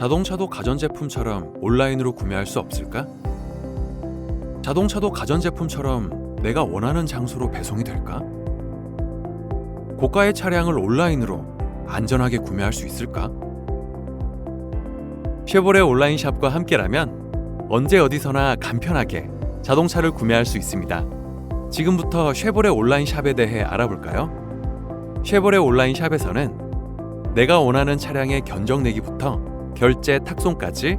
자동차도 가전제품처럼 온라인으로 구매할 수 없을까? 자동차도 가전제품처럼 내가 원하는 장소로 배송이 될까? 고가의 차량을 온라인으로 안전하게 구매할 수 있을까? 쉐보레 온라인 샵과 함께라면 언제 어디서나 간편하게 자동차를 구매할 수 있습니다. 지금부터 쉐보레 온라인 샵에 대해 알아볼까요? 쉐보레 온라인 샵에서는 내가 원하는 차량의 견적 내기부터 결제 탁송까지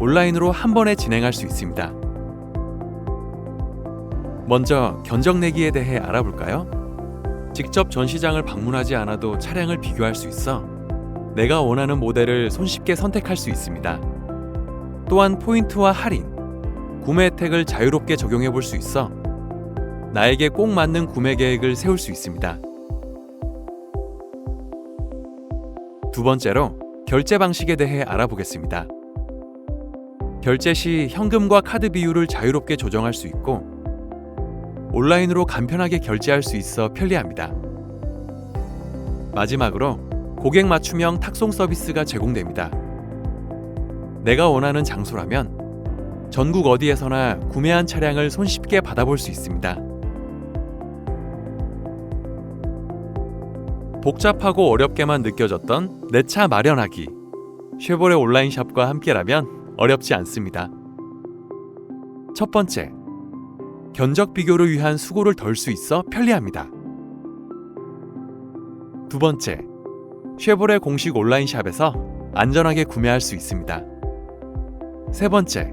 온라인으로 한 번에 진행할 수 있습니다. 먼저 견적 내기에 대해 알아볼까요? 직접 전시장을 방문하지 않아도 차량을 비교할 수 있어 내가 원하는 모델을 손쉽게 선택할 수 있습니다. 또한 포인트와 할인, 구매 혜택을 자유롭게 적용해 볼 수 있어 나에게 꼭 맞는 구매 계획을 세울 수 있습니다. 두 번째로 결제 방식에 대해 알아보겠습니다. 결제 시 현금과 카드 비율을 자유롭게 조정할 수 있고 온라인으로 간편하게 결제할 수 있어 편리합니다. 마지막으로 고객 맞춤형 탁송 서비스가 제공됩니다. 내가 원하는 장소라면 전국 어디에서나 구매한 차량을 손쉽게 받아볼 수 있습니다. 복잡하고 어렵게만 느껴졌던 내 차 마련하기. 쉐보레 온라인 샵과 함께라면 어렵지 않습니다. 첫 번째, 견적 비교를 위한 수고를 덜 수 있어 편리합니다. 두 번째, 쉐보레 공식 온라인 샵에서 안전하게 구매할 수 있습니다. 세 번째,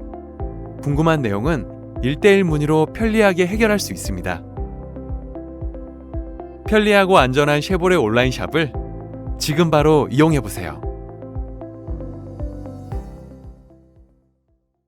궁금한 내용은 1대1 문의로 편리하게 해결할 수 있습니다. 편리하고 안전한 쉐보레 온라인 샵을 지금 바로 이용해 보세요.